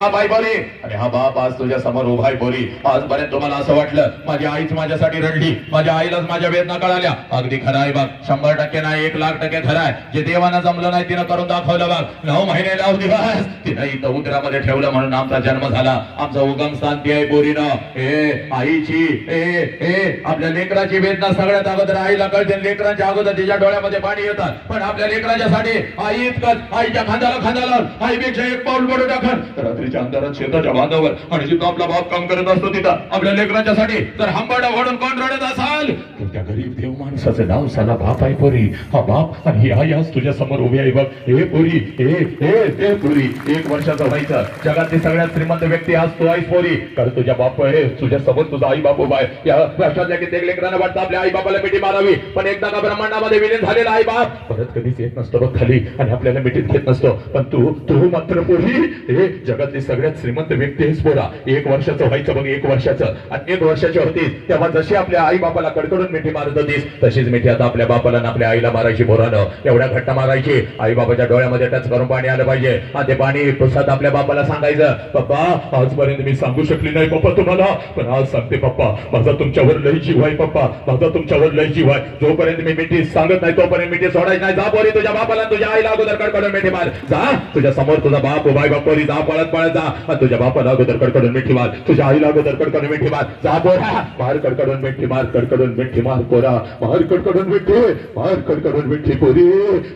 हा बाई बोली. अरे हा बाप आज तुझ्या समोर उभा आहे बोली. आजपर्यंत तुम्हाला असं वाटलं माझी आईच माझ्यासाठी रडली माझ्या आईलाच माझ्या वेदना कळाल्या. अगदी खरं आहे बघ शंभर टक्के नाही एक लाख टक्के खरं आहे. जे देवाना जमलं नाही तिनं करून दाखवलं बघ नऊ महिने नऊ दिवस. तिनं इथं उदरामध्ये ठेवलं म्हणून आमचा जन्म झाला. आमचं उगम स्थान ती आहे बोरीनं ए आईची ए ए आपल्या लेकराची वेदना सगळ्यात अगोदर आईला कळते लेकरांच्या अगोदर तिच्या डोळ्यामध्ये पाणी येतात पण आपल्या लेकरांच्यासाठी आई इतकंच. आईच्या खांद्याला खांदा लावून आईपेक्षा एक पाऊल पडू टाकत रात्रीच्या अंधारात शेताच्या बांधावर आणि जिथं आपला बाप काम करत असतो तिथं. आपल्या लेकरांच्यासाठी तर हंबाडा ओढून कोण रडत असाल. गरीब देव माणसाचं नाव साला बाप आहे पोरी. हा बाप आणि ही आई आज तुझ्या समोर उभी आहे बघ. हे पोरी हे हे पोरी. एक वर्षाचा व्हायचं. जगातली सगळ्यात श्रीमंत व्यक्ती आज तू आहेस पोरी. कारण तुझ्या बाप आहे तुझ्या समोर तुझा आई बाप उभा आहे. या राष्ट्रातल्या कित्येक लेकरांना वाटतं आपल्या आई बापाला मिठी मारावी. पण एकदा का ब्रह्मांडामध्ये विलीन झालेला आई बाप परत कधीच येत नसतो बघ खाली आणि आपल्याला मिठीत घेत नसतो. पण तू तू मात्र पोरी. हे जगातली सगळ्यात श्रीमंत व्यक्ती आहेस पोरा. एक वर्षाचं व्हायचं बघ एक वर्षाचं. आणि एक वर्षाची होतीस तेव्हा जशी आपल्या आई बापाला कडकडून मिठी मार मारत दिस तशीच मिठी आता आपल्या बापाला आणि आपल्या आईला मारायची बोरानं एवढ्या घट्ट मारायची. आई बाबाच्या डोळ्यामध्ये टच करून पाणी आलं पाहिजे. आणि ते पाणी पुसत आपल्या बापाला सांगायचं. पप्पा आजपर्यंत मी सांगू शकली नाही पप्पा तुम्हाला. पण आज सांगते पप्पा माझा तुमच्यावर लय जीव आहे पप्पा. माझा तुमच्यावर लय जीव आहे. जोपर्यंत मी मिठी सांगत नाही तोपर्यंत मिठी सोडायची नाही. जा पोरी तुझ्या बापाला तुझ्या आईला अगोदर कडकडून मिठी मार. जा. तुझ्या समोर तुझा बाप उभाय बापोरी जा पळत पळत जा. आणि तुझ्या बापाला अगोदर कडकडून मिठी मार. तुझ्या आईला अगोदर कडकडून मिठी मार. जा पोरा. मार कडकडून मिठी मार कडकडून मिठी मार. पोरा मार कडकडून मिठी मार कडकडून मिठी पोरी.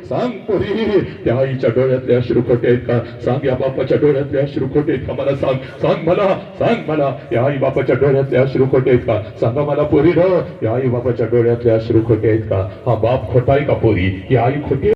सांग पोरी त्या आईच्या डोळ्यातले अश्रू खोटे आहेत का? सांग या बापाच्या डोळ्यातले अश्रू खोटे आहेत का? मला सांग. सांग मला सांग मला. या आई बापाच्या डोळ्यातले अश्रू खोटे आहेत का? सांगा मला पोरी न या आई बापाच्या डोळ्यातले अश्रू खोटे आहेत का? हा बाप खोटा आहे का पोरी? ही आई खोटी